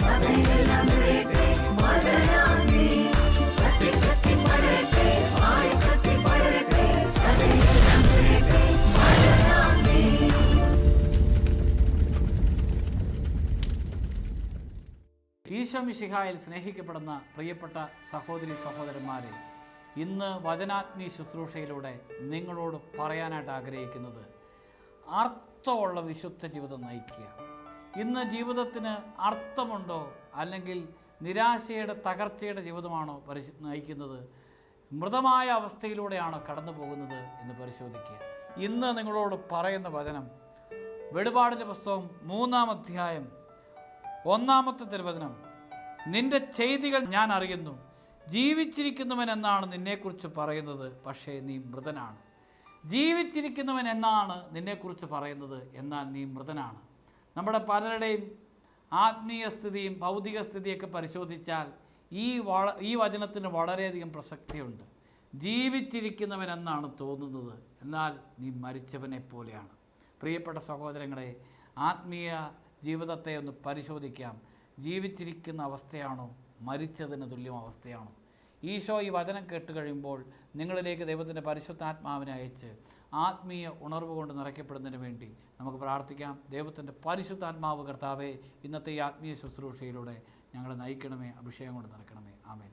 സഭയിലെല്ലാം നിറയട്ടെ വചനാഗ്നി കത്തി കത്തി പടരട്ടെ ആളി കത്തി പടരട്ടെ സഭയിലെല്ലാം നിറയട്ടെ വചനാഗ്നി ഈശോ മിശിഹായിൽ സ്നേഹിക്കപ്പെടുന്ന പ്രിയപ്പെട്ട സഹോദരി സഹോദരന്മാരെ ഇന്ന് വചനാഗ്നി ശുശ്രൂഷയിലൂടെ നിങ്ങളോട് പറയാനായിട്ട് ആഗ്രഹിക്കുന്നത് അർത്ഥമുള്ള വിശുദ്ധ ജീവിതം നയിക്കുക. ഇന്ന് ജീവിതത്തിന് അർത്ഥമുണ്ടോ? അല്ലെങ്കിൽ നിരാശയുടെ തകർച്ചയുടെ ജീവിതമാണോ പരിശു നയിക്കുന്നത്? മൃതമായ അവസ്ഥയിലൂടെയാണോ കടന്നു പോകുന്നത് എന്ന് പരിശോധിക്കുക. ഇന്ന് നിങ്ങളോട് പറയുന്ന വചനം വെളിപാടിന്റെ പുസ്തകം മൂന്നാം അധ്യായം ഒന്നാമത്തെ തിരുവചനം. നിന്റെ ചെയ്തികൾ ഞാൻ അറിയുന്നു. ജീവിച്ചിരിക്കുന്നവൻ എന്നാണ് നിന്നെക്കുറിച്ച് പറയുന്നത് പക്ഷേ നീ മൃതനാണ്. ജീവിച്ചിരിക്കുന്നവൻ എന്നാണ് നിന്നെക്കുറിച്ച് പറയുന്നത് എന്നാൽ നീ മൃതനാണ്. നമ്മുടെ പലരുടെയും ആത്മീയ സ്ഥിതിയും ഭൗതിക സ്ഥിതിയൊക്കെ പരിശോധിച്ചാൽ ഈ വള ഈ വചനത്തിന് വളരെയധികം പ്രസക്തിയുണ്ട്. ജീവിച്ചിരിക്കുന്നവൻ എന്നാണ് തോന്നുന്നത്. എന്നാൽ നീ മരിച്ചവനെ പോലെയാണ് പ്രിയപ്പെട്ട സഹോദരങ്ങളെ ആത്മീയ ജീവിതത്തെ ഒന്ന് പരിശോധിക്കാം. ജീവിച്ചിരിക്കുന്ന അവസ്ഥയാണോ മരിച്ചതിന് തുല്യം അവസ്ഥയാണോ? ഈശോ ഈ വചനം കേട്ട് കഴിയുമ്പോൾ നിങ്ങളിലേക്ക് ദൈവത്തിന്റെ പരിശുദ്ധാത്മാവിനെ അയച്ച് ആത്മീയ ഉണർവ് കൊണ്ട് നിറയ്ക്കപ്പെടുന്നതിന് വേണ്ടി നമുക്ക് പ്രാർത്ഥിക്കാം. ദൈവത്തിന്റെ പരിശുദ്ധാത്മാവ് കർത്താവെ ഇന്നത്തെ ഈ ആത്മീയ ശുശ്രൂഷയിലൂടെ ഞങ്ങളെ നയിക്കണമേ അഭിഷേകം കൊണ്ട് നിറക്കണമേ ആമേൻ.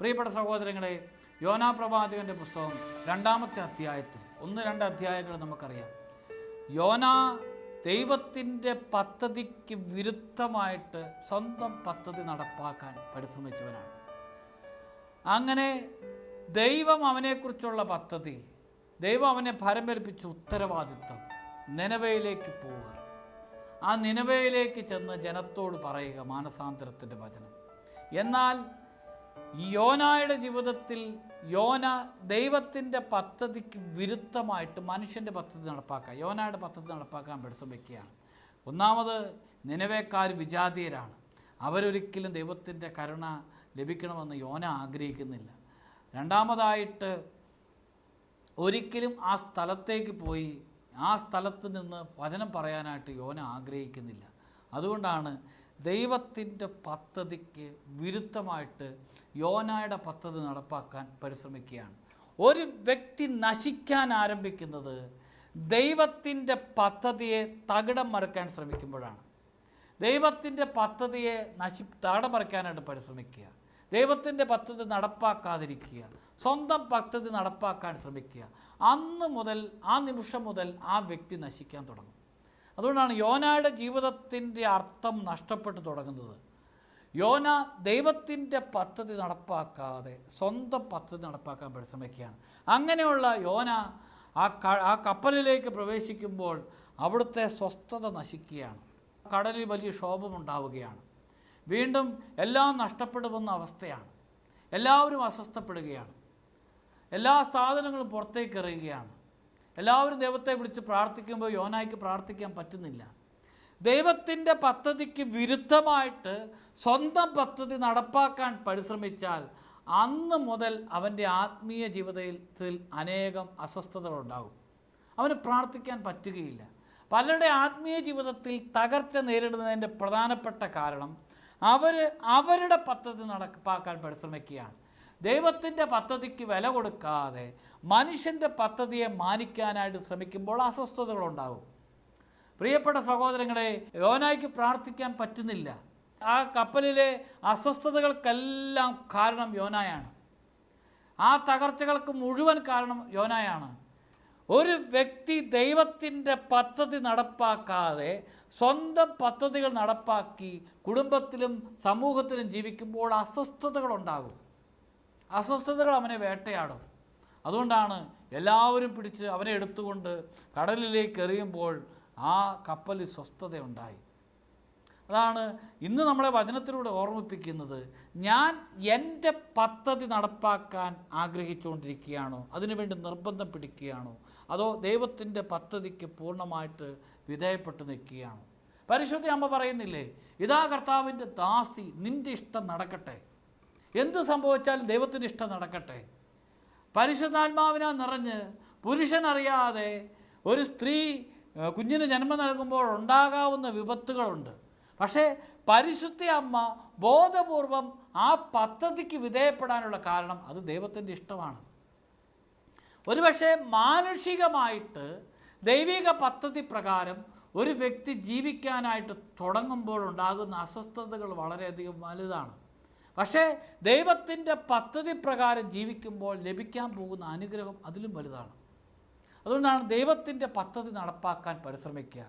പ്രിയപ്പെട്ട സഹോദരങ്ങളെ യോനാ പ്രവാചകന്റെ പുസ്തകം രണ്ടാമത്തെ അധ്യായത്തിൽ ഒന്ന് രണ്ട് അധ്യായങ്ങൾ നമുക്കറിയാം. യോന ദൈവത്തിന്റെ പദ്ധതിക്ക് വിരുദ്ധമായിട്ട് സ്വന്തം പദ്ധതി നടപ്പാക്കാൻ പരിശ്രമിച്ചവനാണ്. അങ്ങനെ ദൈവം അവനെക്കുറിച്ചുള്ള പദ്ധതി ദൈവം അവനെ ഭരമേൽപ്പിച്ച ഉത്തരവാദിത്വം നിലവയിലേക്ക് പോവുക. ആ നിലവയിലേക്ക് ചെന്ന് ജനത്തോട് പറയുക മാനസാന്തരത്തിന്റെ വചനം. എന്നാൽ യോനായുടെ ജീവിതത്തിൽ യോന ദൈവത്തിന്റെ പദ്ധതിക്ക് വിരുദ്ധമായിട്ട് മനുഷ്യന്റെ പദ്ധതി നടപ്പാക്കുക. യോനയുടെ പദ്ധതി നടപ്പാക്കാൻ പരിശ്രമിക്കുകയാണ് ഒന്നാമത് നിലവേക്കാർ വിജാതീയരാണ്. അവരൊരിക്കലും ദൈവത്തിന്റെ കരുണ ലഭിക്കണമെന്ന് യോന ആഗ്രഹിക്കുന്നില്ല. രണ്ടാമതായിട്ട് ഒരിക്കലും ആ സ്ഥലത്തേക്ക് പോയി ആ സ്ഥലത്ത് നിന്ന് വചനം പറയാനായിട്ട് യോന ആഗ്രഹിക്കുന്നില്ല. അതുകൊണ്ടാണ് ദൈവത്തിന്റെ പദ്ധതിക്ക് വിരുദ്ധമായിട്ട് യോനായുടെ പദ്ധതി നടപ്പാക്കാൻ പരിശ്രമിക്കുകയാണ്. ഒരു വ്യക്തി നശിക്കാൻ ആരംഭിക്കുന്നത് ദൈവത്തിന്റെ പദ്ധതിയെ തകിടം മറക്കാൻ ശ്രമിക്കുമ്പോഴാണ്. ദൈവത്തിന്റെ പദ്ധതിയെ നശി തകിടം മറിക്കാനായിട്ട് പരിശ്രമിക്കുക. ദൈവത്തിന്റെ പദ്ധതി നടപ്പാക്കാതിരിക്കുക. സ്വന്തം പദ്ധതി നടപ്പാക്കാൻ ശ്രമിക്കുക. അന്ന് മുതൽ ആ നിമിഷം മുതൽ ആ വ്യക്തി നശിക്കാൻ തുടങ്ങും. അതുകൊണ്ടാണ് യോനയുടെ ജീവിതത്തിന്റെ അർത്ഥം നഷ്ടപ്പെട്ടു തുടങ്ങുന്നത്. യോന ദൈവത്തിന്റെ പദ്ധതി നടപ്പാക്കാതെ സ്വന്തം പദ്ധതി നടപ്പാക്കാൻ പരിശ്രമിക്കുകയാണ്. അങ്ങനെയുള്ള യോന ആ ആ കപ്പലിലേക്ക് പ്രവേശിക്കുമ്പോൾ അവിടുത്തെ സ്വസ്ഥത നശിക്കുകയാണ്. കടലിൽ വലിയ ക്ഷോഭമുണ്ടാവുകയാണ്. വീണ്ടും എല്ലാം നഷ്ടപ്പെടുമെന്ന അവസ്ഥയാണ്. എല്ലാവരും അസ്വസ്ഥപ്പെടുകയാണ്. എല്ലാ സാധനങ്ങളും പുറത്തേക്ക് എറിയുകയാണ് എല്ലാവരും ദൈവത്തെ വിളിച്ച് പ്രാർത്ഥിക്കുമ്പോൾ യോനായ്ക്ക് പ്രാർത്ഥിക്കാൻ പറ്റുന്നില്ല. ദൈവത്തിന്റെ പദ്ധതിക്ക് വിരുദ്ധമായിട്ട് സ്വന്തം പദ്ധതി നടപ്പാക്കാൻ പരിശ്രമിച്ചാൽ അന്ന് മുതൽ അവന്റെ ആത്മീയ ജീവിതത്തിൽ അനേകം അസ്വസ്ഥതകളുണ്ടാകും. അവന് പ്രാർത്ഥിക്കാൻ പറ്റുകയില്ല. പലരുടെ ആത്മീയ ജീവിതത്തിൽ തകർച്ച നേരിടുന്നതിന്റെ പ്രധാനപ്പെട്ട കാരണം അവർ അവരുടെ പദ്ധതി നടപ്പാക്കാൻ പരിശ്രമിക്കുകയാണ്. ദൈവത്തിന്റെ പദ്ധതിക്ക് വില കൊടുക്കാതെ മനുഷ്യന്റെ പദ്ധതിയെ മാനിക്കാനായിട്ട് ശ്രമിക്കുമ്പോൾ അസ്വസ്ഥതകളുണ്ടാകും. പ്രിയപ്പെട്ട സഹോദരങ്ങളെ യോനായ്ക്ക് പ്രാർത്ഥിക്കാൻ പറ്റുന്നില്ല. ആ കപ്പലിലെ അസ്വസ്ഥതകൾക്കെല്ലാം കാരണം യോനായാണ്. ആ തകർച്ചകൾക്ക് മുഴുവൻ കാരണം യോനായാണ്. ഒരു വ്യക്തി ദൈവത്തിന്റെ പദ്ധതി നടപ്പാക്കാതെ സ്വന്തം പദ്ധതികൾ നടപ്പാക്കി കുടുംബത്തിലും സമൂഹത്തിലും ജീവിക്കുമ്പോൾ അസ്വസ്ഥതകളുണ്ടാകും. അസ്വസ്ഥതകൾ അവനെ വേട്ടയാടും. അതുകൊണ്ടാണ് എല്ലാവരും പിടിച്ച് അവനെ എടുത്തുകൊണ്ട് കടലിലേക്ക് എറിയുമ്പോൾ ആ കപ്പലിൽ സ്വസ്ഥതയുണ്ടായി. അതാണ് ഇന്ന് നമ്മളെ വചനത്തിലൂടെ ഓർമ്മിപ്പിക്കുന്നത്. ഞാൻ എന്റെ പദ്ധതി നടപ്പാക്കാൻ ആഗ്രഹിച്ചുകൊണ്ടിരിക്കുകയാണോ? അതിനുവേണ്ടി നിർബന്ധം പിടിക്കുകയാണോ? അതോ ദൈവത്തിന്റെ പദ്ധതിക്ക് പൂർണമായിട്ട് വിധേയപ്പെട്ട് നിൽക്കുകയാണോ? പരിശുദ്ധ അമ്മ പറയുന്നില്ലേ ഇതാ കർത്താവിന്റെ ദാസി നിന്റെ ഇഷ്ടം നടക്കട്ടെ. എന്ത് സംഭവിച്ചാലും ദൈവത്തിന്റെ ഇഷ്ടം നടക്കട്ടെ. പരിശുദ്ധാത്മാവിനാ നിറഞ്ഞ് പുരുഷനറിയാതെ ഒരു സ്ത്രീ കുഞ്ഞിന് ജന്മം നൽകുമ്പോൾ ഉണ്ടാകാവുന്ന വിപത്തുകളുണ്ട്. പക്ഷേ പരിശുദ്ധ അമ്മ ബോധപൂർവം ആ പദ്ധതിക്ക് വിധേയപ്പെടാനുള്ള കാരണം അത് ദൈവത്തിന്റെ ഇഷ്ടമാണ്. ഒരുപക്ഷെ മാനുഷികമായിട്ട് ദൈവിക പദ്ധതി പ്രകാരം ഒരു വ്യക്തി ജീവിക്കാനായിട്ട് തുടങ്ങുമ്പോൾ ഉണ്ടാകുന്ന അസ്വസ്ഥതകൾ വളരെയധികം വലുതാണ്. പക്ഷേ ദൈവത്തിന്റെ പദ്ധതി പ്രകാരം ജീവിക്കുമ്പോൾ ലഭിക്കാൻ പോകുന്ന അനുഗ്രഹം അതിലും വലുതാണ്. അതുകൊണ്ടാണ് ദൈവത്തിന്റെ പദ്ധതി നടപ്പാക്കാൻ പരിശ്രമിക്കുക.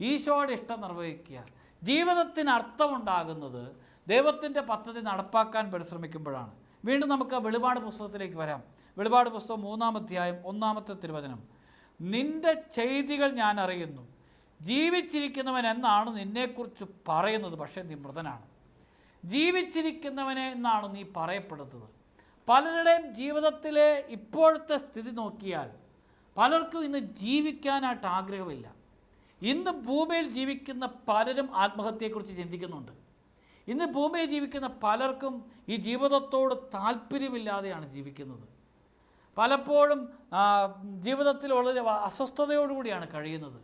ഈശോയുടെ ഇഷ്ടം നിർവഹിക്കുക. ജീവിതത്തിന് അർത്ഥമുണ്ടാകുന്നത് ദൈവത്തിന്റെ പദ്ധതി നടപ്പാക്കാൻ പരിശ്രമിക്കുമ്പോഴാണ്. വീണ്ടും നമുക്ക് വെളിപാട് പുസ്തകത്തിലേക്ക് വരാം. വെളിപാട് പുസ്തകം മൂന്നാം അധ്യായം ഒന്നാമത്തെ തിരുവചനം. നിന്റെ ചെയ്തികൾ ഞാൻ അറിയുന്നു. ജീവിച്ചിരിക്കുന്നവൻ എന്നാണ് നിന്നെക്കുറിച്ച് പറയുന്നത്. പക്ഷേ നീ മൃതനാണ്. ജീവിച്ചിരിക്കുന്നവനെ എന്നാണ് നീ പറയപ്പെടുന്നത്. പലരുടെയും ജീവിതത്തിലെ ഇപ്പോഴത്തെ സ്ഥിതി നോക്കിയാൽ പലർക്കും ഇന്ന് ജീവിക്കാനായിട്ട് ആഗ്രഹമില്ല. ഇന്ന് ഭൂമിയിൽ ജീവിക്കുന്ന പലരും ആത്മഹത്യയെക്കുറിച്ച് ചിന്തിക്കുന്നുണ്ട്. ഇന്ന് ഭൂമിയിൽ ജീവിക്കുന്ന പലർക്കും ഈ ജീവിതത്തോട് താല്പര്യമില്ലാതെയാണ് ജീവിക്കുന്നത്. പലപ്പോഴും ജീവിതത്തിൽ വളരെ അസ്വസ്ഥതയോടുകൂടിയാണ് കഴിയുന്നത്.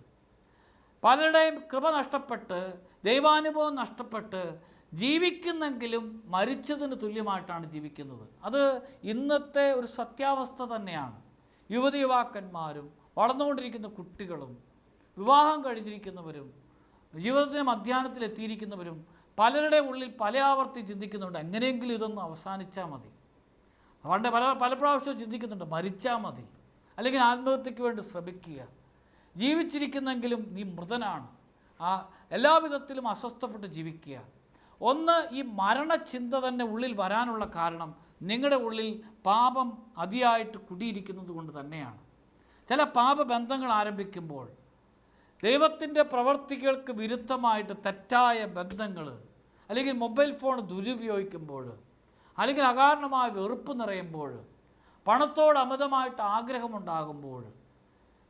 പലരുടെയും കൃപ നഷ്ടപ്പെട്ട് ദൈവാനുഭവം നഷ്ടപ്പെട്ട് ജീവിക്കുന്നെങ്കിലും മരിച്ചതിന് തുല്യമായിട്ടാണ് ജീവിക്കുന്നത്. അത് ഇന്നത്തെ ഒരു സത്യാവസ്ഥ തന്നെയാണ്. യുവതി യുവാക്കന്മാരും വളർന്നുകൊണ്ടിരിക്കുന്ന കുട്ടികളും വിവാഹം കഴിഞ്ഞിരിക്കുന്നവരും ജീവിതത്തിന് മധ്യാഹ്നത്തിലെത്തിയിരിക്കുന്നവരും പലരുടെ ഉള്ളിൽ പല ആവർത്തി ചിന്തിക്കുന്നുണ്ട്. എങ്ങനെയെങ്കിലും ഇതൊന്ന് അവസാനിച്ചാൽ മതി. പണ്ട് പല പല പ്രാവശ്യവും ചിന്തിക്കുന്നുണ്ട്. മരിച്ചാൽ മതി. അല്ലെങ്കിൽ ആത്മഹത്യക്ക് വേണ്ടി ശ്രമിക്കുക. ജീവിച്ചിരിക്കുന്നെങ്കിലും നീ മൃതനാണ്. ആ എല്ലാവിധത്തിലും അസ്വസ്ഥപ്പെട്ട് ജീവിക്കുക. ഒന്ന് ഈ മരണചിന്ത തന്നെ ഉള്ളിൽ വരാനുള്ള കാരണം നിങ്ങളുടെ ഉള്ളിൽ പാപം അതിയായിട്ട് കുടിയിരിക്കുന്നത് കൊണ്ട് തന്നെയാണ്. ചില പാപബന്ധങ്ങൾ ആരംഭിക്കുമ്പോൾ ദൈവത്തിന്റെ പ്രവർത്തികൾക്ക് വിരുദ്ധമായിട്ട് തെറ്റായ ബന്ധങ്ങൾ അല്ലെങ്കിൽ മൊബൈൽ ഫോൺ ദുരുപയോഗിക്കുമ്പോൾ അല്ലെങ്കിൽ അകാരണമായ വെറുപ്പ് നിറയുമ്പോൾ പണത്തോട് അമിതമായിട്ട് ആഗ്രഹമുണ്ടാകുമ്പോൾ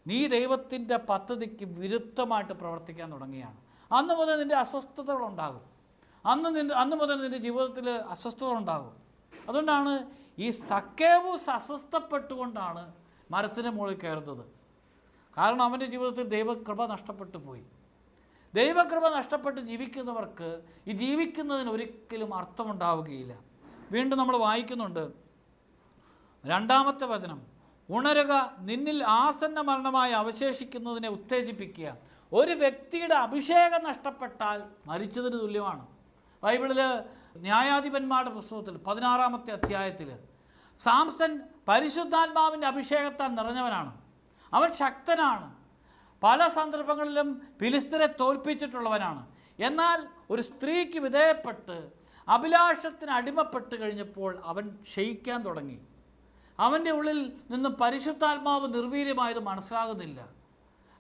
നീ ദൈവത്തിന്റെ പദ്ധതിക്ക് വിരുദ്ധമായിട്ട് പ്രവർത്തിക്കാൻ തുടങ്ങിയാണ് അന്ന് മുതൽ നിന്റെ അസ്വസ്ഥതകളുണ്ടാകും. അന്ന് നിന്റെ അന്ന് മുതൽ നിന്റെ ജീവിതത്തിൽ അസ്വസ്ഥതകളുണ്ടാകും. അതുകൊണ്ടാണ് ഈ സക്കേവൂസ് അസ്വസ്ഥപ്പെട്ടുകൊണ്ടാണ് മരത്തിന്റെ മുകളിൽ കയറുന്നത്. കാരണം അവന്റെ ജീവിതത്തിൽ ദൈവകൃപ നഷ്ടപ്പെട്ടു പോയി. ദൈവകൃപ നഷ്ടപ്പെട്ട് ജീവിക്കുന്നവർക്ക് ഈ ജീവിക്കുന്നതിന് ഒരിക്കലും അർത്ഥമുണ്ടാവുകയില്ല. വീണ്ടും നമ്മൾ വായിക്കുന്നുണ്ട് രണ്ടാമത്തെ വചനം. ഉണരുക നിന്നിൽ ആസന്ന മരണമായി അവശേഷിക്കുന്നതിനെ ഉത്തേജിപ്പിക്കുക. ഒരു വ്യക്തിയുടെ അഭിഷേകം നഷ്ടപ്പെട്ടാൽ മരിച്ചതിന് തുല്യമാണ്. ബൈബിളിൽ ന്യായാധിപന്മാരുടെ പുസ്തകത്തിൽ പതിനാറാമത്തെ അധ്യായത്തിൽ സാംസൺ പരിശുദ്ധാത്മാവിന്റെ അഭിഷേകത്താൽ നിറഞ്ഞവനാണ്. അവൻ ശക്തനാണ്. പല സന്ദർഭങ്ങളിലും ഫിലിസ്തരെ തോൽപ്പിച്ചിട്ടുള്ളവനാണ്. എന്നാൽ ഒരു സ്ത്രീക്ക് വിധേയപ്പെട്ട് അഭിലാഷത്തിന് അടിമപ്പെട്ട് കഴിഞ്ഞപ്പോൾ അവൻ ക്ഷയിക്കാൻ തുടങ്ങി. അവന്റെ ഉള്ളിൽ നിന്നും പരിശുദ്ധാത്മാവ് നിർവീര്യമായത് മനസ്സിലാകുന്നില്ല.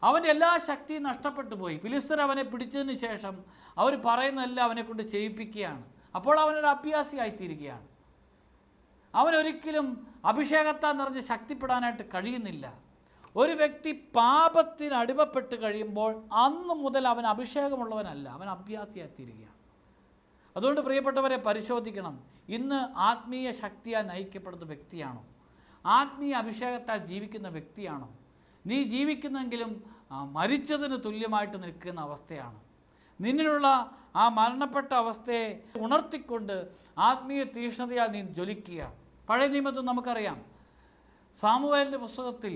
അവന്റെ എല്ലാ ശക്തിയും നഷ്ടപ്പെട്ടു പോയി. ഫിലിസ്തർ അവനെ പിടിച്ചതിന് ശേഷം അവർ പറയുന്നതെല്ലാം അവനെക്കൊണ്ട് ചെയ്യിപ്പിക്കുകയാണ്. അപ്പോൾ അവനൊരു അഭ്യാസിയായിത്തീരുകയാണ്. അവനൊരിക്കലും അഭിഷേകത്താൽ നിറഞ്ഞ് ശക്തിപ്പെടാനായിട്ട് കഴിയുന്നില്ല. ഒരു വ്യക്തി പാപത്തിന് അടിമപ്പെട്ട് കഴിയുമ്പോൾ അന്ന് മുതൽ അവൻ അഭിഷേകമുള്ളവനല്ല അവൻ അഭ്യാസിയായിത്തീരുകയാണ്. അതുകൊണ്ട് പ്രിയപ്പെട്ടവരെ പരിശോധിക്കണം. ഇന്ന് ആത്മീയ ശക്തിയാൽ നയിക്കപ്പെടുന്ന വ്യക്തിയാണോ? ആത്മീയ അഭിഷേകത്താൽ ജീവിക്കുന്ന വ്യക്തിയാണോ? നീ ജീവിക്കുന്നെങ്കിലും മരിച്ചതിന് തുല്യമായിട്ട് നിൽക്കുന്ന അവസ്ഥയാണ്. നിന്നിലുള്ള ആ മരണപ്പെട്ട അവസ്ഥയെ ഉണർത്തിക്കൊണ്ട് ആത്മീയ തീഷ്ണതയാൽ നീ ജ്വലിക്കുക. പഴയ നിയമത്തിൽ നമുക്കറിയാം. സാമുവേലിന്റെ പുസ്തകത്തിൽ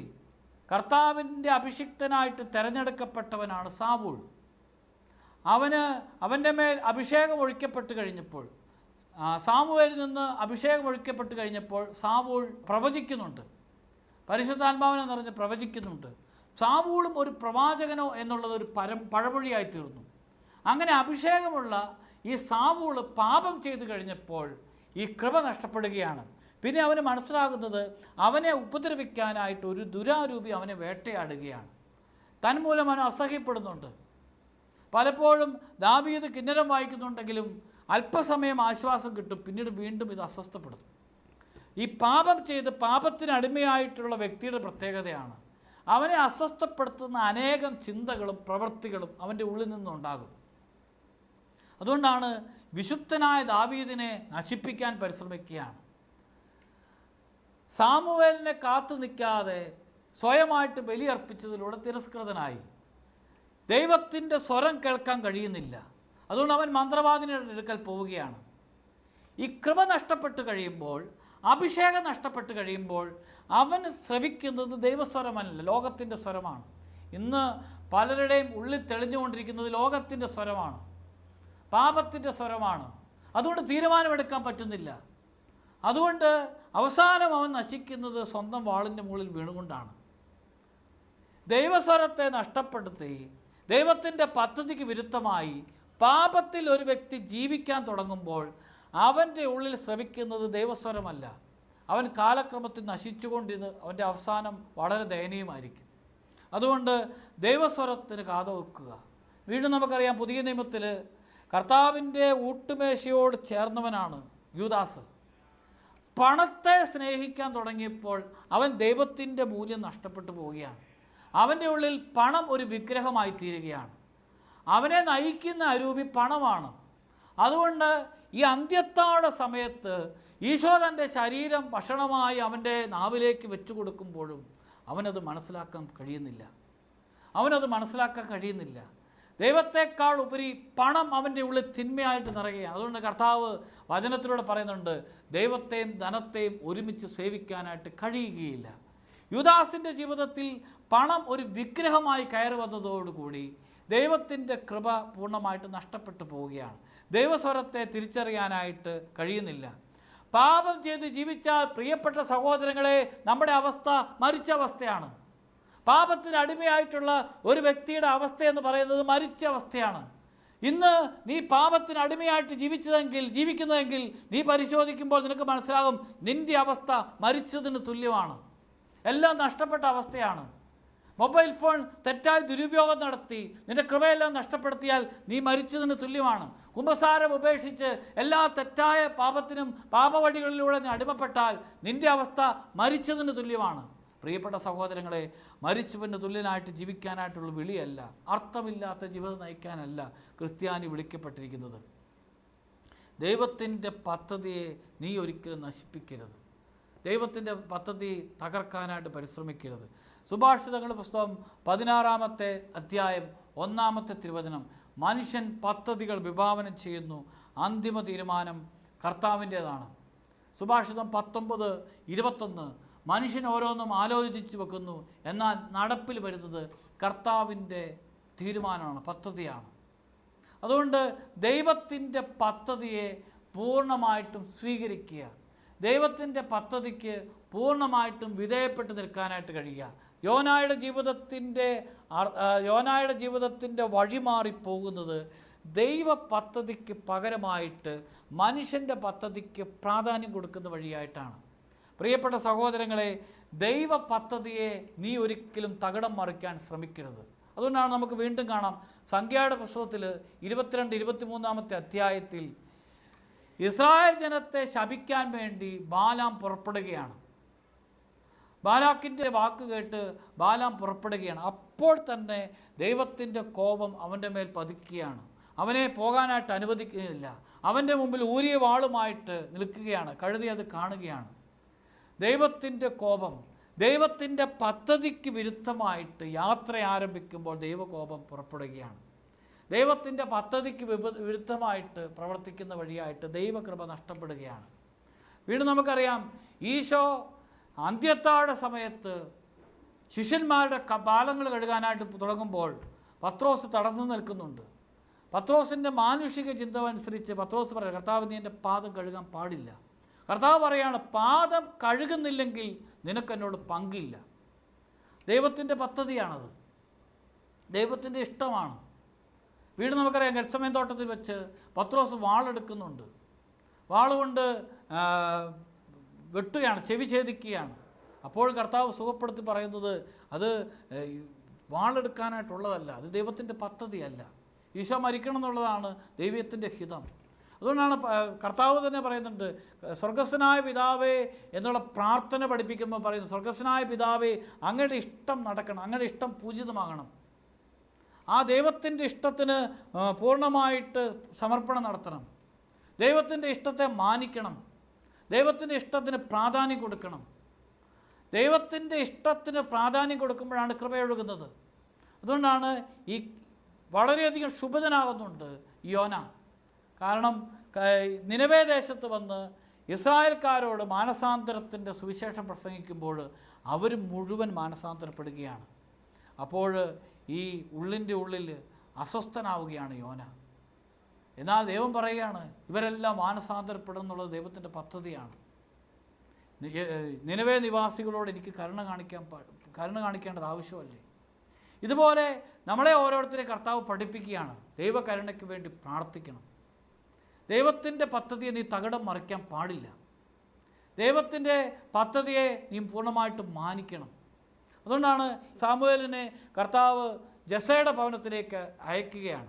കർത്താവിന്റെ അഭിഷിക്തനായിട്ട് തിരഞ്ഞെടുക്കപ്പെട്ടവനാണ് സാവൂൾ. അവന് അവന്റെ മേൽ അഭിഷേകം ഒഴിക്കപ്പെട്ട് കഴിഞ്ഞപ്പോൾ സാമുവേലിൽ നിന്ന് അഭിഷേകം ഒഴിക്കപ്പെട്ട് കഴിഞ്ഞപ്പോൾ സാവൂൾ പ്രവചിക്കുന്നുണ്ട്. പരിശുദ്ധാത്മാവിനെ നിറഞ്ഞ് പ്രവചിക്കുന്നുണ്ട്. സാവൂളും ഒരു പ്രവാചകനോ എന്നുള്ളത് ഒരു പരം പഴമൊഴിയായി തീർന്നു. അങ്ങനെ അഭിഷേകമുള്ള ഈ സാവൂൾ പാപം ചെയ്തു കഴിഞ്ഞപ്പോൾ ഈ കൃപ നഷ്ടപ്പെടുകയാണ്. പിന്നെ അവന് മനസ്സിലാകുന്നത് അവനെ ഉപദ്രവിക്കാനായിട്ട് ഒരു ദുരാരൂപി അവനെ വേട്ടയാടുകയാണ്. തന്മൂലം അവൻ അസഹ്യപ്പെടുന്നുണ്ട്. പലപ്പോഴും ദാവീദ് കിന്നരം വായിക്കുന്നുണ്ടെങ്കിലും അല്പസമയം ആശ്വാസം കിട്ടും പിന്നീട് വീണ്ടും ഇത് അസ്വസ്ഥപ്പെടും ഈ പാപം ചെയ്ത് പാപത്തിന് അടിമയായിട്ടുള്ള വ്യക്തിയുടെ പ്രത്യേകതയാണ്. അവനെ അസ്വസ്ഥപ്പെടുത്തുന്ന അനേകം ചിന്തകളും പ്രവൃത്തികളും അവന്റെ ഉള്ളിൽ നിന്നുണ്ടാകും. അതുകൊണ്ടാണ് വിശുദ്ധനായ ദാവീദിനെ നശിപ്പിക്കാൻ പരിശ്രമിക്കുകയാണ്. സാമുവേലിനെ കാത്തു നിൽക്കാതെ സ്വയമായിട്ട് ബലിയർപ്പിച്ചതിലൂടെ തിരസ്കൃതനായി. ദൈവത്തിന്റെ സ്വരം കേൾക്കാൻ കഴിയുന്നില്ല. അതുകൊണ്ട് അവൻ മന്ത്രവാദിനിയുടെ അടുക്കൽ പോവുകയാണ്. ഈ കൃപ നഷ്ടപ്പെട്ട് കഴിയുമ്പോൾ അഭിഷേകം നഷ്ടപ്പെട്ട് കഴിയുമ്പോൾ അവൻ ശ്രവിക്കുന്നത് ദൈവസ്വരമല്ല ലോകത്തിന്റെ സ്വരമാണ്. ഇന്ന് പലരുടെയും ഉള്ളിൽ തെളിഞ്ഞുകൊണ്ടിരിക്കുന്നത് ലോകത്തിന്റെ സ്വരമാണ്. പാപത്തിന്റെ സ്വരമാണ്. അതുകൊണ്ട് തീരുമാനമെടുക്കാൻ പറ്റുന്നില്ല. അതുകൊണ്ട് അവസാനം അവൻ നശിക്കുന്നത് സ്വന്തം വാളിന്റെ മുകളിൽ വീണുകൊണ്ടാണ്. ദൈവസ്വരത്തെ നഷ്ടപ്പെടുത്തി ദൈവത്തിന്റെ പദ്ധതിക്ക് വിരുദ്ധമായി പാപത്തിൽ ഒരു വ്യക്തി ജീവിക്കാൻ തുടങ്ങുമ്പോൾ അവന്റെ ഉള്ളിൽ ശ്രമിക്കുന്നത് ദൈവസ്വരമല്ല. അവൻ കാലക്രമത്തിൽ നശിച്ചുകൊണ്ടിരുന്ന് അവന്റെ അവസാനം വളരെ ദയനീയമായിരിക്കും. അതുകൊണ്ട് ദൈവസ്വരത്തിന് കാതവെക്കുക വീണ്ടും നമുക്കറിയാം പുതിയ നിയമത്തിൽ കർത്താവിന്റെ ഊട്ടുമേശയോട് ചേർന്നവനാണ് യുദാസ്. പണത്തെ സ്നേഹിക്കാൻ തുടങ്ങിയപ്പോൾ അവൻ ദൈവത്തിന്റെ മൂല്യം നഷ്ടപ്പെട്ടു പോവുകയാണ്. അവന്റെ ഉള്ളിൽ പണം ഒരു വിഗ്രഹമായി തീരുകയാണ്. അവനെ നയിക്കുന്ന അരൂപി പണമാണ്. അതുകൊണ്ട് ഈ അന്ത്യത്താഴ സമയത്ത് ഈശോ തന്റെ ശരീരം ഭക്ഷണമായി അവന്റെ നാവിലേക്ക് വെച്ചു കൊടുക്കുമ്പോഴും അവനത് മനസ്സിലാക്കാൻ കഴിയുന്നില്ല. അവനത് മനസ്സിലാക്കാൻ കഴിയുന്നില്ല. ദൈവത്തെക്കാൾ ഉപരി പണം അവന്റെ ഉള്ളിൽ തിന്മയായിട്ട് നിറയുകയാണ്. അതുകൊണ്ട് കർത്താവ് വചനത്തിലൂടെ പറയുന്നുണ്ട് ദൈവത്തെയും ധനത്തെയും ഒരുമിച്ച് സേവിക്കാനായിട്ട് കഴിയുകയില്ല. യുദാസിന്റെ ജീവിതത്തിൽ പണം ഒരു വിഗ്രഹമായി കയറി വന്നതോടുകൂടി ദൈവത്തിന്റെ കൃപ പൂർണമായിട്ട് നഷ്ടപ്പെട്ടു പോവുകയാണ്. ദൈവസ്വരത്തെ തിരിച്ചറിയാനായിട്ട് കഴിയുന്നില്ല. പാപം ചെയ്ത് ജീവിച്ചാൽ പ്രിയപ്പെട്ട സഹോദരങ്ങളെ നമ്മുടെ അവസ്ഥ മരിച്ച അവസ്ഥയാണ്. പാപത്തിന് അടിമയായിട്ടുള്ള ഒരു വ്യക്തിയുടെ അവസ്ഥ എന്ന് പറയുന്നത് മരിച്ച അവസ്ഥയാണ്. ഇന്ന് നീ പാപത്തിന് അടിമയായിട്ട് ജീവിച്ചതെങ്കിൽ ജീവിക്കുന്നതെങ്കിൽ നീ പരിശോധിക്കുമ്പോൾ നിനക്ക് മനസ്സിലാകും നിന്റെ അവസ്ഥ മരിച്ചതിന് തുല്യമാണ്. എല്ലാം നഷ്ടപ്പെട്ട അവസ്ഥയാണ്. മൊബൈൽ ഫോൺ തെറ്റായി ദുരുപയോഗം നടത്തി നിന്റെ കൃപയെല്ലാം നഷ്ടപ്പെടുത്തിയാൽ നീ മരിച്ചതിന് തുല്യമാണ്. കുമ്പസാരം ഉപേക്ഷിച്ച് എല്ലാ തെറ്റായ പാപത്തിനും പാപവഴികളിലൂടെ നീ അടിമപ്പെട്ടാൽ നിന്റെ അവസ്ഥ മരിച്ചതിന് തുല്യമാണ്. പ്രിയപ്പെട്ട സഹോദരങ്ങളെ മരിച്ചവന് തുല്യനായിട്ട് ജീവിക്കാനായിട്ടുള്ള വിളിയല്ല അർത്ഥമില്ലാത്ത ജീവിതം നയിക്കാനല്ല ക്രിസ്ത്യാനി വിളിക്കപ്പെട്ടിരിക്കുന്നത്. ദൈവത്തിന്റെ പദ്ധതിയെ നീ ഒരിക്കലും നശിപ്പിക്കരുത്. ദൈവത്തിന്റെ പദ്ധതി തകർക്കാനായിട്ട് പരിശ്രമിക്കരുത്. സുഭാഷിതങ്ങളുടെ പുസ്തകം പതിനാറാമത്തെ അധ്യായം ഒന്നാമത്തെ തിരുവചനം മനുഷ്യൻ പദ്ധതികൾ വിഭാവനം ചെയ്യുന്നു അന്തിമ തീരുമാനം കർത്താവിന്റേതാണ്. സുഭാഷിതം പത്തൊമ്പത് ഇരുപത്തൊന്ന് മനുഷ്യൻ ഓരോന്നും ആലോചിച്ച് വെക്കുന്നു. എന്നാൽ നടപ്പിൽ വരുന്നത് കർത്താവിന്റെ തീരുമാനമാണ് പദ്ധതിയാണ്. അതുകൊണ്ട് ദൈവത്തിന്റെ പദ്ധതിയെ പൂർണമായിട്ടും സ്വീകരിക്കുക. ദൈവത്തിന്റെ പദ്ധതിക്ക് പൂർണമായിട്ടും വിധേയപ്പെട്ട് നിൽക്കാനായിട്ട് കഴിയുക. യോനായുടെ ജീവിതത്തിന്റെ യോനായുടെ ജീവിതത്തിന്റെ വഴിമാറിപ്പോകുന്നത് ദൈവ പദ്ധതിക്ക് പകരമായിട്ട് മനുഷ്യന്റെ പദ്ധതിക്ക് പ്രാധാന്യം കൊടുക്കുന്ന വഴിയായിട്ടാണ്. പ്രിയപ്പെട്ട സഹോദരങ്ങളെ ദൈവ പദ്ധതിയെ നീ ഒരിക്കലും തകടം മറിക്കാൻ ശ്രമിക്കരുത്. അതുകൊണ്ടാണ് നമുക്ക് വീണ്ടും കാണാം സംഖ്യയുടെ പുസ്തകത്തിൽ ഇരുപത്തിരണ്ട് ഇരുപത്തിമൂന്നാമത്തെ അധ്യായത്തിൽ ഇസ്രായേൽ ജനത്തെ ശപിക്കാൻ വേണ്ടി ബാലാം പുറപ്പെടുകയാണ്. ബാലാക്കിന്റെ വാക്ക് കേട്ട് ബാലാം പുറപ്പെടുകയാണ്. അപ്പോൾ തന്നെ ദൈവത്തിന്റെ കോപം അവന്റെ മേൽ പതിക്കുകയാണ്. അവനെ പോകാനായിട്ട് അനുവദിക്കുന്നില്ല. അവന്റെ മുമ്പിൽ ഊരിയ വാളുമായിട്ട് നിൽക്കുകയാണ്. കഴുതി അത് കാണുകയാണ്. ദൈവത്തിന്റെ കോപം ദൈവത്തിന്റെ പദ്ധതിക്ക് വിരുദ്ധമായിട്ട് യാത്ര ആരംഭിക്കുമ്പോൾ ദൈവകോപം പുറപ്പെടുകയാണ്. ദൈവത്തിന്റെ പദ്ധതിക്ക് വിരുദ്ധമായിട്ട് പ്രവർത്തിക്കുന്ന വഴിയായിട്ട് ദൈവകൃപ നഷ്ടപ്പെടുകയാണ്. വീണ്ടും നമുക്കറിയാം ഈശോ അന്ത്യത്താഴ സമയത്ത് ശിഷ്യന്മാരുടെ പാലങ്ങൾ കഴുകാനായിട്ട് തുടങ്ങുമ്പോൾ പത്രോസ് തടഞ്ഞു നിൽക്കുന്നുണ്ട്. പത്രോസിന്റെ മാനുഷിക ചിന്ത അനുസരിച്ച് പത്രോസ് പറയാം കർത്താവ് എന്റെ പാദം കഴുകാൻ പാടില്ല. കർത്താവ് പറയാണ് പാദം കഴുകുന്നില്ലെങ്കിൽ നിനക്കെന്നോട് പങ്കില്ല. ദൈവത്തിന്റെ പദ്ധതിയാണത്. ദൈവത്തിന്റെ ഇഷ്ടമാണ്. വീട് നമുക്കറിയാം ഗത്സമയം തോട്ടത്തിൽ വെച്ച് പത്രോസ് വാളെടുക്കുന്നുണ്ട്. വാളുകൊണ്ട് വെട്ടുകയാണ് ചെവി ഛേദിക്കുകയാണ്. അപ്പോൾ കർത്താവ് സുഖപ്പെടുത്തി പറയുന്നത് അത് വാളെടുക്കാനായിട്ടുള്ളതല്ല അത് ദൈവത്തിന്റെ പദ്ധതിയല്ല. ഈശോ മരിക്കണം എന്നുള്ളതാണ് ദൈവത്തിന്റെ ഹിതം. അതുകൊണ്ടാണ് കർത്താവ് തന്നെ പറയുന്നുണ്ട് സ്വർഗസ്വനായ പിതാവേ എന്നുള്ള പ്രാർത്ഥന പഠിപ്പിക്കുമ്പോൾ പറയുന്നു സ്വർഗസ്വനായ പിതാവേ അങ്ങയുടെ ഇഷ്ടം നടക്കണം അങ്ങയുടെ ഇഷ്ടം പൂജിതമാകണം. ആ ദൈവത്തിന്റെ ഇഷ്ടത്തിന് പൂർണമായിട്ട് സമർപ്പണം നടത്തണം. ദൈവത്തിന്റെ ഇഷ്ടത്തെ മാനിക്കണം. ദൈവത്തിന്റെ ഇഷ്ടത്തിന് പ്രാധാന്യം കൊടുക്കണം. ദൈവത്തിന്റെ ഇഷ്ടത്തിന് പ്രാധാന്യം കൊടുക്കുമ്പോഴാണ് കൃപയൊഴുകുന്നത് അതുകൊണ്ടാണ് ഈ വളരെയധികം ശുഭജനാകുന്നുണ്ട് യോന. കാരണം നിലവേ ദേശത്ത് വന്ന് ഇസ്രായേൽക്കാരോട് മാനസാന്തരത്തിന്റെ സുവിശേഷം പ്രസംഗിക്കുമ്പോൾ അവർ മുഴുവൻ മാനസാന്തരപ്പെടുകയാണ്. അപ്പോൾ ഈ ഉള്ളിന്റെ ഉള്ളിൽ അസ്വസ്ഥനാവുകയാണ് യോന. എന്നാൽ ദൈവം പറയുകയാണ് ഇവരെല്ലാം മാനസാന്തരപ്പെടുന്നുള്ളത് ദൈവത്തിന്റെ പദ്ധതിയാണ്. നിലവേ നിവാസികളോട് എനിക്ക് കരുണ കാണിക്കാൻ കരുണ കാണിക്കേണ്ടത് ആവശ്യമല്ലേ? ഇതുപോലെ നമ്മളെ ഓരോരുത്തരെ കർത്താവ് പഠിപ്പിക്കുകയാണ്. ദൈവകരുണയ്ക്ക് വേണ്ടി പ്രാർത്ഥിക്കണം. ദൈവത്തിന്റെ പദ്ധതിയെ നീ തകിടം മറിക്കാൻ പാടില്ല. ദൈവത്തിന്റെ പദ്ധതിയെ നീ പൂർണമായിട്ടും മാനിക്കണം. അതുകൊണ്ടാണ് സാമുവേലിനെ കർത്താവ് ജസയുടെ ഭവനത്തിലേക്ക് അയക്കുകയാണ്.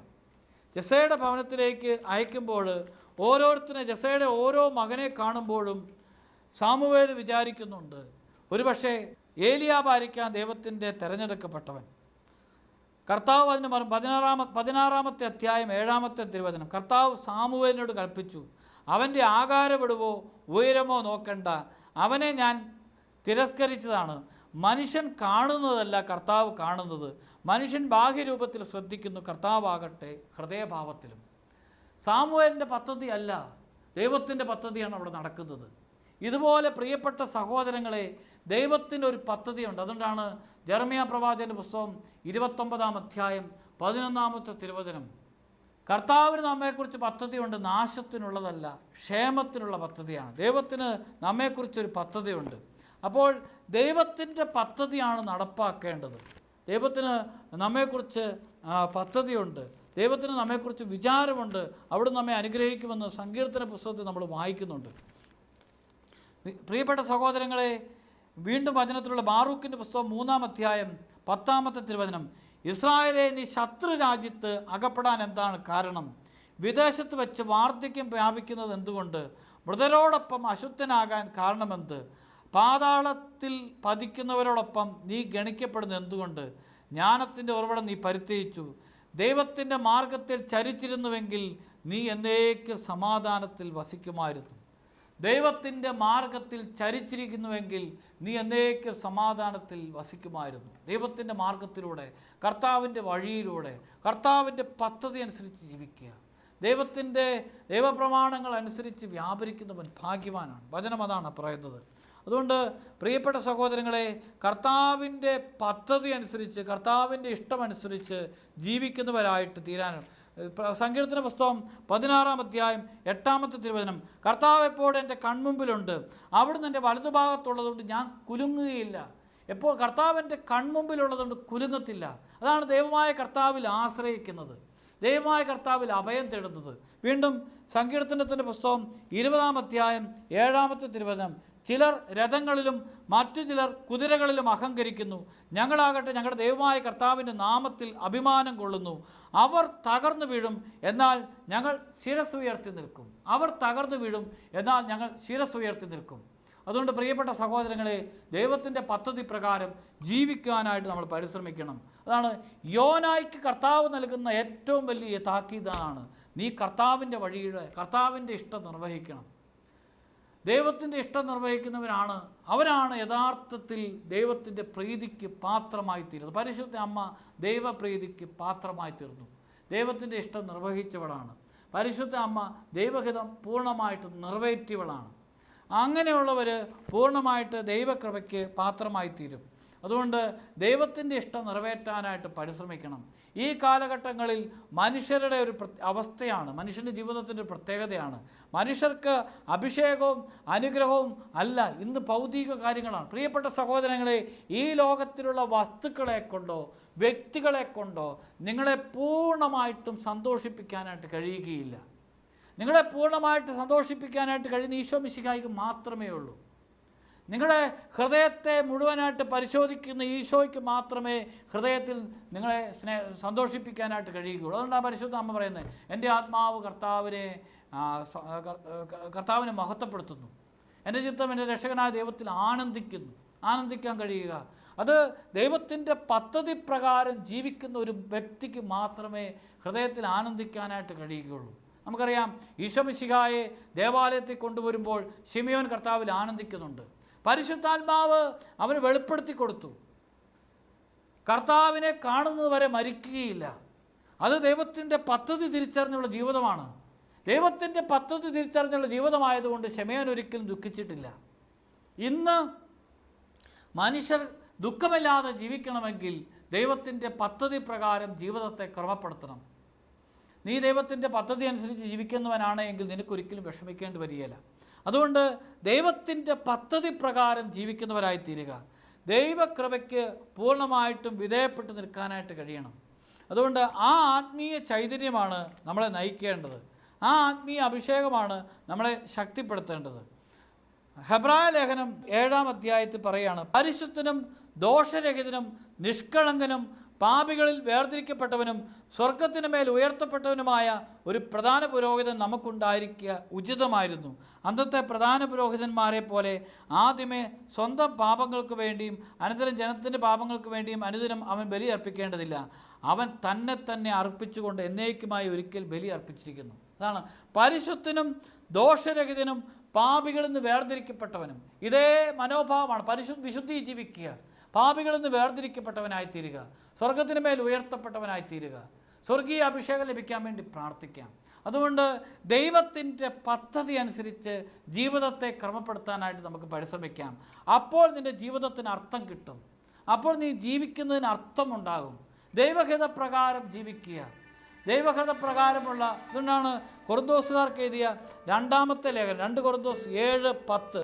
ജസയുടെ ഭവനത്തിലേക്ക് അയക്കുമ്പോൾ ഓരോരുത്തരെ ജസയുടെ ഓരോ മകനെ കാണുമ്പോഴും സാമുവേൽ വിചാരിക്കുന്നുണ്ട് ഒരുപക്ഷെ ഏലിയാബാരിക്കാൻ ദൈവത്തിന്റെ തിരഞ്ഞെടുക്കപ്പെട്ടവൻ. കർത്താവ് അതിന് പറഞ്ഞു പതിനാറാമ പതിനാറാമത്തെ അധ്യായം ഏഴാമത്തെ തിരുവചനം. കർത്താവ് സാമുവേലിനോട് കൽപ്പിച്ചു അവന്റെ ആകാരപ്പെടുവോ ഉയരമോ നോക്കണ്ട. അവനെ ഞാൻ തിരസ്കരിച്ചതാണ്. മനുഷ്യൻ കാണുന്നതല്ല കർത്താവ് കാണുന്നത്. മനുഷ്യൻ ബാഹ്യരൂപത്തിൽ ശ്രദ്ധിക്കുന്നു കർത്താവാകട്ടെ ഹൃദയഭാവത്തിലും. സാമുവേലിന്റെ പദ്ധതി അല്ല. ദൈവത്തിന്റെ പദ്ധതിയാണ് അവിടെ നടക്കുന്നത്. ഇതുപോലെ പ്രിയപ്പെട്ട സഹോദരങ്ങളെ ദൈവത്തിന്റെ ഒരു പദ്ധതിയുണ്ട്. അതുകൊണ്ടാണ് ജർമിയ പ്രവാചകന്റെ പുസ്തകം ഇരുപത്തൊമ്പതാം അധ്യായം പതിനൊന്നാമത്തെ തിരുവചനം. കർത്താവിന് നമ്മെക്കുറിച്ച് പദ്ധതിയുണ്ട് നാശത്തിനുള്ളതല്ല ക്ഷേമത്തിനുള്ള പദ്ധതിയാണ്. ദൈവത്തിന് നമ്മെക്കുറിച്ചൊരു പദ്ധതിയുണ്ട്. അപ്പോൾ ദൈവത്തിന്റെ പദ്ധതിയാണ് നടപ്പാക്കേണ്ടത്. ദൈവത്തിന് നമ്മെക്കുറിച്ച് പദ്ധതിയുണ്ട്. ദൈവത്തിന് നമ്മെക്കുറിച്ച് വിചാരമുണ്ട്. അവിടെ നമ്മെ അനുഗ്രഹിക്കുമെന്ന് സങ്കീർത്തന പുസ്തകത്തിൽ നമ്മൾ വായിക്കുന്നുണ്ട്. പ്രിയപ്പെട്ട സഹോദരങ്ങളെ വീണ്ടും വചനത്തിലുള്ള ബാറൂക്കിന്റെ പുസ്തകം മൂന്നാം അധ്യായം പത്താമത്തെ തിരുവചനം ഇസ്രായേലെ നീ ശത്രു രാജ്യത്ത് അകപ്പെടാൻ എന്താണ് കാരണം? വിദേശത്ത് വെച്ച് വാർദ്ധക്യം വ്യാപിക്കുന്നത് എന്തുകൊണ്ട്? മൃതരോടൊപ്പം അശുദ്ധനാകാൻ കാരണമെന്ത്? പാതാളത്തിൽ പതിക്കുന്നവരോടൊപ്പം നീ ഗണിക്കപ്പെടുന്നത് എന്തുകൊണ്ട്? ജ്ഞാനത്തിന്റെ ഉറവിടം നീ പരിത്യജിച്ചു. ദൈവത്തിന്റെ മാർഗത്തിൽ ചരിച്ചിരുന്നുവെങ്കിൽ നീ എന്നേക്ക് സമാധാനത്തിൽ വസിക്കുമായിരുന്നു. ദൈവത്തിന്റെ മാർഗത്തിൽ ചരിച്ചിരിക്കുന്നുവെങ്കിൽ നീ എന്നേക്ക് സമാധാനത്തിൽ വസിക്കുമായിരുന്നു. ദൈവത്തിന്റെ മാർഗത്തിലൂടെ കർത്താവിന്റെ വഴിയിലൂടെ കർത്താവിന്റെ പദ്ധതി അനുസരിച്ച് ജീവിക്കുക. ദൈവത്തിന്റെ ദൈവപ്രമാണങ്ങൾ അനുസരിച്ച് വ്യാപരിക്കുന്നവൻ ഭാഗ്യവാനാണ്. വചനം അതാണ് പറയുന്നത്. അതുകൊണ്ട് പ്രിയപ്പെട്ട സഹോദരങ്ങളെ കർത്താവിന്റെ പദ്ധതി അനുസരിച്ച് കർത്താവിന്റെ ഇഷ്ടമനുസരിച്ച് ജീവിക്കുന്നവരായിട്ട് തീരാനും പ്ര- സങ്കീർത്തന പുസ്തകം പതിനാറാം അധ്യായം എട്ടാമത്തെ തിരുവചനം. കർത്താവ് എപ്പോഴും എന്റെ കൺമുമ്പിലുണ്ട്. അവിടുന്ന് എന്റെ വലതുഭാഗത്തുള്ളതുകൊണ്ട് ഞാൻ കുലുങ്ങുകയില്ല. എപ്പോൾ കർത്താവ് എന്റെ കൺമുമ്പിലുള്ളതുകൊണ്ട് കുലുങ്ങത്തില്ല. അതാണ് ദൈവമായ കർത്താവിൽ ആശ്രയിക്കുന്നത്. ദൈവമായ കർത്താവിൽ അഭയം തേടുന്നത്. വീണ്ടും സങ്കീർത്തനത്തിന്റെ പുസ്തകം ഇരുപതാം അധ്യായം ഏഴാമത്തെ തിരുവചനം. ചിലർ രഥങ്ങളിലും മറ്റു ചിലർ കുതിരകളിലും അഹങ്കരിക്കുന്നു. ഞങ്ങളാകട്ടെ ഞങ്ങളുടെ ദൈവമായ കർത്താവിന്റെ നാമത്തിൽ അഭിമാനം കൊള്ളുന്നു. അവർ തകർന്നു വീഴും എന്നാൽ ഞങ്ങൾ ശിരസ് ഉയർത്തി നിൽക്കും. അവർ തകർന്നു വീഴും എന്നാൽ ഞങ്ങൾ ശിരസ് ഉയർത്തി നിൽക്കും. അതുകൊണ്ട് പ്രിയപ്പെട്ട സഹോദരങ്ങളെ ദൈവത്തിന്റെ പദ്ധതി പ്രകാരം ജീവിക്കാനായിട്ട് നമ്മൾ പരിശ്രമിക്കണം. അതാണ് യോനായ്ക്ക് കർത്താവ് നൽകുന്ന ഏറ്റവും വലിയ താക്കീതാണ്. നീ കർത്താവിന്റെ വഴിയുടെ കർത്താവിന്റെ ഇഷ്ടം നിർവഹിക്കണം. ദൈവത്തിന്റെ ഇഷ്ടം നിർവഹിക്കുന്നവരാണ്. അവരാണ് യഥാർത്ഥത്തിൽ ദൈവത്തിന്റെ പ്രീതിക്ക് പാത്രമായി തീരുന്നത് പരിശുദ്ധ അമ്മ ദൈവപ്രീതിക്ക് പാത്രമായി തീർന്നു ദൈവത്തിന്റെ ഇഷ്ടം നിർവഹിച്ചവളാണ്. പരിശുദ്ധ അമ്മ ദൈവഹിതം പൂർണമായിട്ട് നിറവേറ്റിയവളാണ്. അങ്ങനെയുള്ളവർ പൂർണമായിട്ട് ദൈവകൃപയ്ക്ക് പാത്രമായി തീരും അതുകൊണ്ട് ദൈവത്തിന്റെ ഇഷ്ടം നിറവേറ്റാനായിട്ട് പരിശ്രമിക്കണം. ഈ കാലഘട്ടങ്ങളിൽ മനുഷ്യരുടെ ഒരു അവസ്ഥയാണ് മനുഷ്യന്റെ ജീവിതത്തിന്റെ പ്രത്യേകതയാണ്. മനുഷ്യർക്ക് അഭിഷേകവും അനുഗ്രഹവും അല്ല ഇന്ന് ഭൗതിക കാര്യങ്ങളാണ്. പ്രിയപ്പെട്ട സഹോദരങ്ങളെ ഈ ലോകത്തിലുള്ള വസ്തുക്കളെ കൊണ്ടോ വ്യക്തികളെ കൊണ്ടോ നിങ്ങളെ പൂർണമായിട്ടും സന്തോഷിപ്പിക്കാനായിട്ട് കഴിയുകയില്ല. നിങ്ങളെ പൂർണമായിട്ട് സന്തോഷിപ്പിക്കാനായിട്ട് കഴിയുന്ന ഈശോ മിശിഹായിക്ക് മാത്രമേ ഉള്ളൂ. നിങ്ങളുടെ ഹൃദയത്തെ മുഴുവനായിട്ട് പരിശോധിക്കുന്ന ഈശോയ്ക്ക് മാത്രമേ ഹൃദയത്തിൽ നിങ്ങളെ സ്നേ സന്തോഷിപ്പിക്കാനായിട്ട് കഴിയുകയുള്ളൂ. അതുകൊണ്ടാണ് പരിശുദ്ധ അമ്മ പറയുന്നത് എന്റെ ആത്മാവ് കർത്താവിനെ കർത്താവിനെ മഹത്വപ്പെടുത്തുന്നു. എന്റെ ചിത്രം എന്റെ രക്ഷകനായ ദൈവത്തിൽ ആനന്ദിക്കുന്നു. ആനന്ദിക്കാൻ കഴിയുക. അത് ദൈവത്തിന്റെ പദ്ധതി പ്രകാരം ജീവിക്കുന്ന ഒരു വ്യക്തിക്ക് മാത്രമേ ഹൃദയത്തിൽ ആനന്ദിക്കാനായിട്ട് കഴിയുകയുള്ളൂ. നമുക്കറിയാം ഈശോമിശിഹായെ ദേവാലയത്തിൽ കൊണ്ടുവരുമ്പോൾ ഷിമിയോൻ കർത്താവിൽ ആനന്ദിക്കുന്നുണ്ട്. പരിശുദ്ധാത്മാവ് അവന് വെളിപ്പെടുത്തി കൊടുത്തു. കർത്താവിനെ കാണുന്നത് വരെ മരിക്കുകയില്ല. അത് ദൈവത്തിന്റെ പദ്ധതി തിരിച്ചറിഞ്ഞുള്ള ജീവിതമാണ്. ദൈവത്തിന്റെ പദ്ധതി തിരിച്ചറിഞ്ഞുള്ള ജീവിതമായതുകൊണ്ട് ക്ഷമയൻ ഒരിക്കലും ദുഃഖിച്ചിട്ടില്ല. ഇന്ന് മനുഷ്യർ ദുഃഖമില്ലാതെ ജീവിക്കണമെങ്കിൽ ദൈവത്തിന്റെ പദ്ധതി പ്രകാരം ജീവിതത്തെ ക്രമപ്പെടുത്തണം. നീ ദൈവത്തിന്റെ പദ്ധതി അനുസരിച്ച് ജീവിക്കുന്നവനാണെങ്കിൽ നിനക്കൊരിക്കലും വിഷമിക്കേണ്ടി വരികയില്ല. അതുകൊണ്ട് ദൈവത്തിന്റെ പദ്ധതി പ്രകാരം ജീവിക്കുന്നവരായി തീരുക ദൈവകൃപയ്ക്ക് പൂർണമായിട്ടും വിധേയപ്പെട്ട് നിൽക്കാനായിട്ട് കഴിയണം. അതുകൊണ്ട് ആ ആത്മീയ ചൈതന്യമാണ് നമ്മളെ നയിക്കേണ്ടത്. ആ ആത്മീയ അഭിഷേകമാണ് നമ്മളെ ശക്തിപ്പെടുത്തേണ്ടത്. ഹെബ്രായ ലേഖനം ഏഴാം അധ്യായത്തിൽ പറയാണ് പരിശുദ്ധനും ദോഷരഹിതനും നിഷ്കളങ്കനും പാപികളിൽ വേർതിരിക്കപ്പെട്ടവനും സ്വർഗത്തിന് മേൽ ഉയർത്തപ്പെട്ടവനുമായ ഒരു പ്രധാന പുരോഹിതൻ നമുക്കുണ്ടായിരിക്കുക ഉചിതമായിരുന്നു. അന്നത്തെ പ്രധാന പുരോഹിതന്മാരെ പോലെ ആദ്യമേ സ്വന്തം പാപങ്ങൾക്ക് വേണ്ടിയും അനന്തരം ജനത്തിന്റെ പാപങ്ങൾക്ക് വേണ്ടിയും അനുദിനം അവൻ ബലി അർപ്പിക്കേണ്ടതില്ല. അവൻ തന്നെ തന്നെ അർപ്പിച്ചുകൊണ്ട് എന്നേക്കുമായി ഒരിക്കൽ ബലി അർപ്പിച്ചിരിക്കുന്നു. അതാണ് പരിശുദ്ധനും ദോഷരഹിതനും പാപികളിൽ നിന്ന് വേർതിരിക്കപ്പെട്ടവനും ഇതേ മനോഭാവമാണ് പരിശു വിശുദ്ധി ജീവിക്കുക. പാപികളിൽ നിന്ന് വേർതിരിക്കപ്പെട്ടവനായി തീരുക സ്വർഗത്തിന് മേൽ ഉയർത്തപ്പെട്ടവനായി തീരുക സ്വർഗീയ അഭിഷേകം ലഭിക്കാൻ വേണ്ടി പ്രാർത്ഥിക്കാം. അതുകൊണ്ട് ദൈവത്തിന്റെ പദ്ധതി അനുസരിച്ച് ജീവിതത്തെ ക്രമപ്പെടുത്താനായിട്ട് നമുക്ക് പരിശ്രമിക്കാം. അപ്പോൾ നിന്റെ ജീവിതത്തിന് അർത്ഥം കിട്ടും. അപ്പോൾ നീ ജീവിക്കുന്നതിന് അർത്ഥമുണ്ടാകും. ദൈവഹിതപ്രകാരം ജീവിക്കുക. ദൈവകഥ പ്രകാരമുള്ള ഇതുകൊണ്ടാണ് കൊറുന്തോസുകാർക്ക് എഴുതിയ രണ്ടാമത്തെ ലേഖനം രണ്ട് കൊറുന്തോസ് ഏഴ് പത്ത്.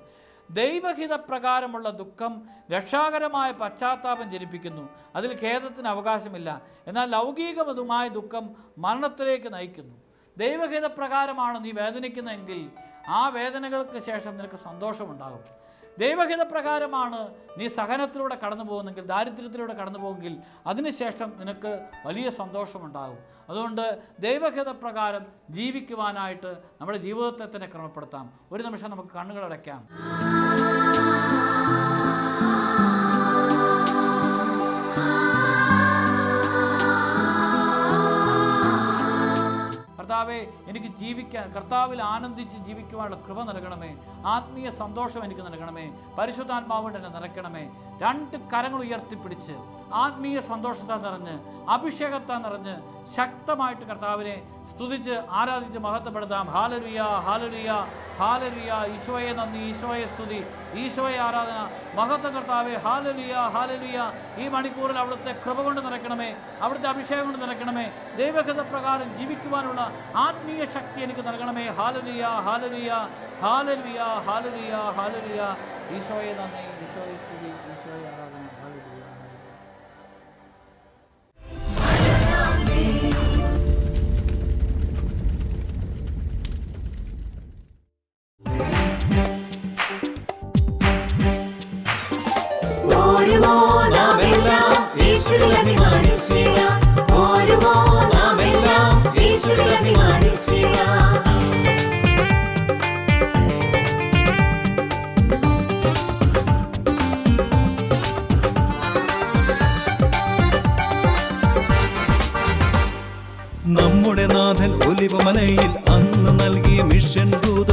ദൈവഹിത പ്രകാരമുള്ള ദുഃഖം രക്ഷാകരമായ പശ്ചാത്താപം ജനിപ്പിക്കുന്നു. അതിൽ ഖേദത്തിന് അവകാശമില്ല. എന്നാൽ ലൗകികമതുമായ ദുഃഖം മരണത്തിലേക്ക് നയിക്കുന്നു. ദൈവഹിത പ്രകാരമാണ് നീ വേദനിക്കുന്നതെങ്കിൽ ആ വേദനകൾക്ക് ശേഷം നിനക്ക് സന്തോഷമുണ്ടാകും. ദൈവഹിത പ്രകാരമാണ് നീ സഹനത്തിലൂടെ കടന്നു പോകുന്നെങ്കിൽ ദാരിദ്ര്യത്തിലൂടെ കടന്നു പോകുമെങ്കിൽ അതിനുശേഷം നിനക്ക് വലിയ സന്തോഷമുണ്ടാകും. അതുകൊണ്ട് ദൈവഹിത പ്രകാരം ജീവിക്കുവാനായിട്ട് നമ്മുടെ ജീവിതത്തെ തന്നെ ക്രമപ്പെടുത്താം. ഒരു നിമിഷം നമുക്ക് കണ്ണുകളടയ്ക്കാം കർത്താവെ എനിക്ക് ജീവിക്കാൻ കർത്താവിൽ ആനന്ദിച്ച് ജീവിക്കുവാനുള്ള കൃപ നൽകണമേ. ആത്മീയ സന്തോഷം എനിക്ക് നൽകണമേ. പരിശുദ്ധാത്മാവിന്റെ എന്നെ നിറയ്ക്കണമേ. രണ്ട് കരങ്ങൾ ഉയർത്തിപ്പിടിച്ച് ആത്മീയ സന്തോഷത്താൽ നിറഞ്ഞ് അഭിഷേകത്താൽ നിറഞ്ഞ് ശക്തമായിട്ട് കർത്താവിനെ സ്തുതിച്ച് ആരാധിച്ച് മഹത്വപ്പെടുത്താം. ഹാലലുയ ഹാലലുയ ഹാലലുയ. ഈശോയെ നന്ദി ഈശോയെ സ്തുതി. ഈശോയെ ആരാധന. മഹത്വ കർത്താവെ ഹാലലിയ ഹാലലിയ. ഈ മണിക്കൂറിൽ അവിടുത്തെ കൃപ കൊണ്ട് നിറയ്ക്കണമേ. അവിടുത്തെ അഭിഷേകം കൊണ്ട് നിറയ്ക്കണമേ. ദൈവഗത പ്രകാരം ജീവിക്കുവാനുള്ള ആത്മീയ ശക്തി എനിക്ക് നൽകണമേ. ഹാലലിയ ഹാലലിയ ഹാലലിയ ഹാലലിയ ഹാലലിയ. ഈശോയെ നന്ദി. ഈശോയെ സ്തുതി. ഈശോയെ ആരാധന. നാഥൻ ഒലിവമലയിൽ അന്ന് നൽകിയ മിഷൻ ദൂത്